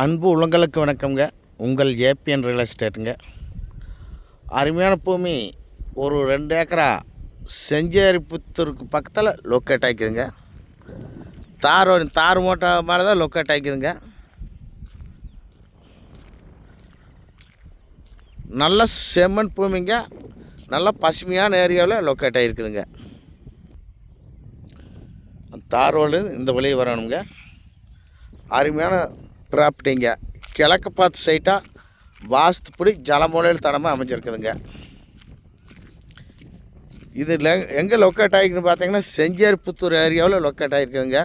அன்பு உள்ளங்களுக்கு வணக்கம்ங்க. உங்கள் ஏபிஎன் ரியல் எஸ்டேட்டுங்க. அருமையான பூமி ஒரு ரெண்டு ஏக்கரா செஞ்சேரிப்புத்தூருக்கு பக்கத்தில் லொக்கேட் ஆகிக்குதுங்க. தார் தார் மூட்டை மேலே தான் லொக்கேட் ஆகிக்குதுங்க. நல்ல செம்மண் பூமிங்க. நல்ல பசுமையான ஏரியாவில் லொக்கேட் ஆகிருக்குதுங்க. தார் ரோடு இந்த வழியே வரணுங்க. அருமையான ப்ராப்பர்ட்டிங்க கிழக்கு பார்த்து சைட்டாக வாஸ்துப்படி ஜலமூலையில் தடமாக அமைஞ்சிருக்குதுங்க. இது எங்கே லொக்கேட் ஆகிருக்குன்னு பார்த்தீங்கன்னா செஞ்சேரிப்புத்தூர் ஏரியாவில் லொக்கேட் ஆகிருக்குதுங்க.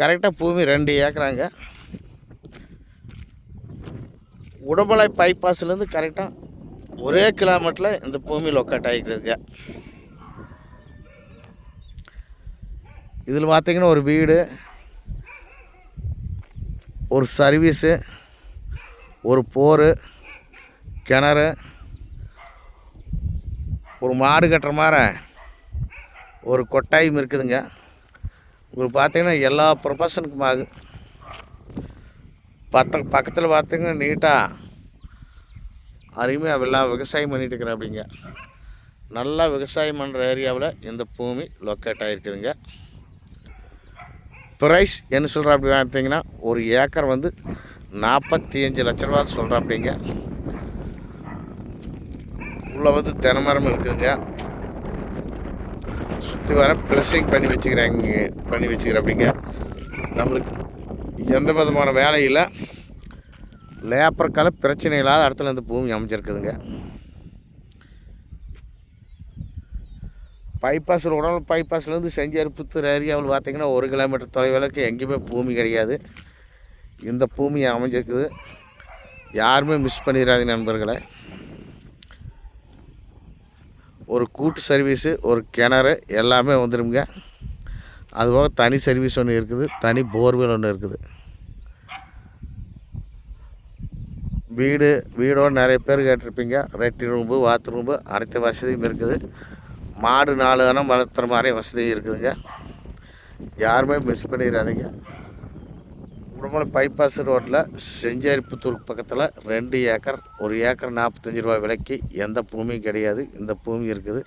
கரெக்டாக பூமி ரெண்டு ஏக்கராங்க. உடம்பலை பைபாஸ்லேருந்து கரெக்டாக ஒரே கிலோமீட்டரில் இந்த பூமி லொக்கேட் ஆகிருக்குதுங்க. இதில் பார்த்தீங்கன்னா ஒரு வீடு ஒரு சர்வீஸு ஒரு போர் கிணறு ஒரு மாடு கட்டுற மாதிரி ஒரு கொட்டாயும் இருக்குதுங்க. உங்களுக்கு பார்த்திங்கன்னா எல்லா ப்ரொஃபஷனுக்கும் ஆகும் பத்த பக்கத்தில் பார்த்திங்கன்னா நீட்டாக அருமையாக எல்லாம் விவசாயம் பண்ணிகிட்டு இருக்கிறேன் அப்படிங்க நல்லா விவசாயம் பண்ணுற ஏரியாவில் இந்த பூமி லொக்கேட் ஆகிருக்குதுங்க ப்ரைஸ் என்ன சொல்கிறா அப்படி பார்த்தீங்கன்னா ஒரு ஏக்கர் வந்து நாற்பத்தி அஞ்சு லட்ச ரூபா சொல்கிறா அப்படிங்க உள்ளே வந்து தென்னைமரம் இருக்குதுங்க சுற்றி வர ப்ளஸிங் பண்ணி வச்சுக்கிறாங்க பண்ணி வச்சுக்கிற அப்படிங்க நம்மளுக்கு எந்த விதமான வேலையில் லேப்பருக்கால பிரச்சனை இல்லாத இடத்துல இந்த பூமி அமைஞ்சிருக்குதுங்க. பைபாஸ் உடனே பைபாஸ்லேருந்து செஞ்சேரிப்புத்தூர் ஏரியாவில் பார்த்திங்கன்னா ஒரு கிலோமீட்டர் தொலைவிலக்கு எங்கேயுமே பூமி கிடையாது. இந்த பூமி அமைஞ்சிருக்குது. யாருமே மிஸ் பண்ணிடாது நண்பர்களை. ஒரு கூட்டு சர்வீஸு ஒரு கிணறு எல்லாமே வந்துடுங்க அதுபோக தனி சர்வீஸ் ஒன்று இருக்குது. தனி போர்வெல் ஒன்று இருக்குது. வீடு வீடோடு நிறைய பேர் கேட்டிருப்பீங்க. ரெட்டி ரூம்பு பாத்ரூம்பு அனைத்து வசதியும் இருக்குது. மாடு நாலு அணம் வளர்த்துற மாதிரி வசதியும் இருக்குதுங்க. யாருமே மிஸ் பண்ணிடாதீங்க உடம்புல பைபாஸ் ரோட்டில் செஞ்சாரிப்புத்தூருக்கு பக்கத்தில் ரெண்டு ஏக்கர் ஒரு ஏக்கர் நாற்பத்தஞ்சு ரூபா விலைக்கு எந்த பூமியும் கிடையாது. இந்த பூமி இருக்குது.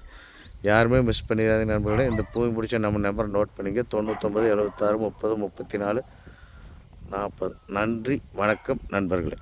யாருமே மிஸ் பண்ணிடாதீங்க நண்பர்களே. இந்த பூமி பிடிச்ச நம்ம நம்பர் நோட் பண்ணிங்க தொண்ணூற்றொம்பது எழுபத்தாறு முப்பது முப்பத்தி நாலு நாற்பது நன்றி வணக்கம் நண்பர்களே.